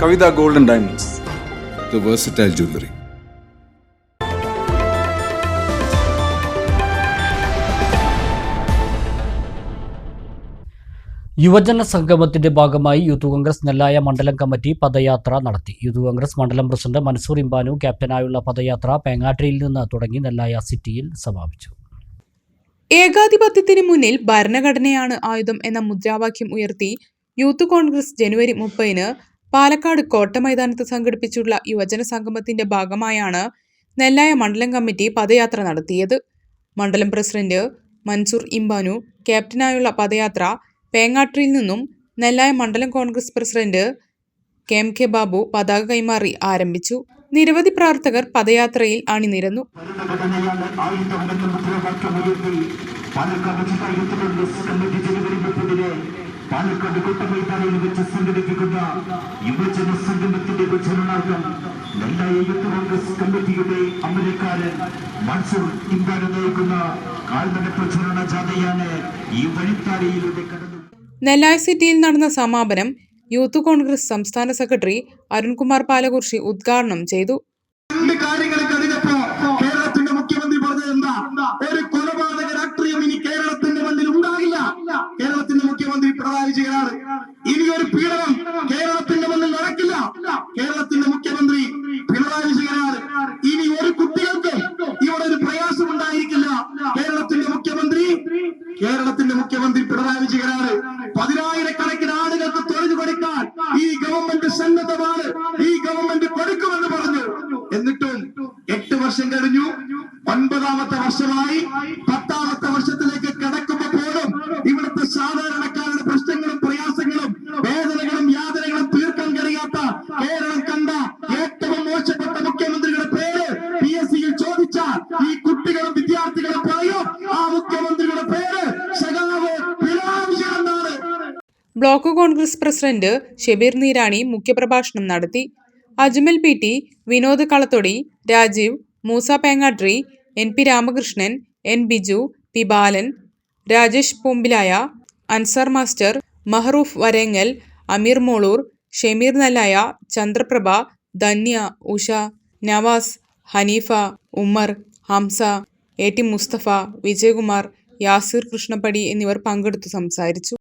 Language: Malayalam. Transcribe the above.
Kavitha golden diamonds. The versatile jewellery യുവജന സംഗമത്തിന്റെ ഭാഗമായി യൂത്ത് കോൺഗ്രസ് നെല്ലായ മണ്ഡലം കമ്മിറ്റി പദയാത്ര നടത്തി. യൂത്ത് കോൺഗ്രസ് മണ്ഡലം പ്രസിഡന്റ് മൻസൂർ ഇംബാനു ക്യാപ്റ്റനായുള്ള പദയാത്ര പേങ്ങാട്ടിയിൽ നിന്ന് തുടങ്ങി നെല്ലായ സിറ്റിയിൽ സമാപിച്ചു. ഏകാധിപത്യത്തിന് മുന്നിൽ ഭരണഘടനയാണ് ആയുധം എന്ന മുദ്രാവാക്യം ഉയർത്തി യൂത്ത് കോൺഗ്രസ് ജനുവരി മുപ്പതിന് പാലക്കാട് കോട്ട മൈതാനത്ത് സംഘടിപ്പിച്ചുള്ള യുവജന സംഗമത്തിന്റെ ഭാഗമായാണ് നെല്ലായ മണ്ഡലം കമ്മിറ്റി പദയാത്ര നടത്തിയത്. മണ്ഡലം പ്രസിഡന്റ് മൻസൂർ ഇംബാനു ക്യാപ്റ്റനായുള്ള പദയാത്ര പേങ്ങാട്ടിയിൽ നിന്നും നെല്ലായ മണ്ഡലം Congress president K M K Babu പതാക കൈമാറി ആരംഭിച്ചു. നിരവധി പ്രവർത്തകർ പദയാത്രയിൽ അണിനിരന്നു. പാലക്കാട് കമ്മിറ്റി പാലക്കാട് കൊട്ടമൈതാനിയിൽ വെച്ച് സംഘടിപ്പിക്കുന്ന യുവജന സംഗമത്തിന്റെ പ്രചരണാർത്ഥം നെല്ലായ യൂത്ത് കോൺഗ്രസ് കമ്മിറ്റിയുടെ അമരക്കാരൻ മൻസൂർ ഇമ്പാന് നയിക്കുന്ന കാൽനട പ്രചരണ ജാഥയാണ് ഈ വഴിത്താരയിലൂടെ കടന്നു. നെല്ലായ സിറ്റിയിൽ നടന്ന സമാപനം യൂത്ത് കോൺഗ്രസ് സംസ്ഥാന സെക്രട്ടറി അരുൺകുമാർ പാലകുർശി ഉദ്ഘാടനം ചെയ്തു. രണ്ട് കാര്യങ്ങൾ വിജയനാണ് ഇനി ഒരു പീഡനം കേരളത്തിന്റെ മുന്നിൽ നടക്കില്ല. കേരളത്തിന്റെ മുഖ്യമന്ത്രി പിണറായി വിജയനാണ്. ഇനി ഒരു കുട്ടികൾക്ക് ഇവിടെ ഒരു പ്രയാസം ഉണ്ടായിരിക്കില്ല. കേരളത്തിന്റെ മുഖ്യമന്ത്രി കേരളത്തിന്റെ മുഖ്യമന്ത്രി പിണറായി വിജയനാണ്. പതിനായിരക്കണക്കിന് ആളുകൾക്ക് തൊഴിൽ കൊടുക്കാൻ ഈ ഗവൺമെന്റ് സന്നദ്ധമാണ്. ഈ ഗവൺമെന്റ് കൊടുക്കുമെന്ന് പറഞ്ഞു. എന്നിട്ടും എട്ട് വർഷം കഴിഞ്ഞു. ഒൻപതാമത്തെ വർഷമായി പത്താമത്തെ വർഷത്തിലേക്ക് block Congress president Shebeer Neerani മുഖ്യപ്രഭാഷണം നടത്തി. Ajmal P T Vinod Kalathodi Rajeev Moosa Pengatri N P Ramakrishnan N Biju P Balan Rajesh Poombilaya Ansar master Mahroof Varengal Ameer Molur Shemeer Nallaya Chandraprabha Dhanya Usha Navas Haneefa Ummer Hamza A T Musthafa Vijayakumar Yasir Krishnappadi എന്നിവർ പങ്കെടുത്തു സംസാരിച്ചു.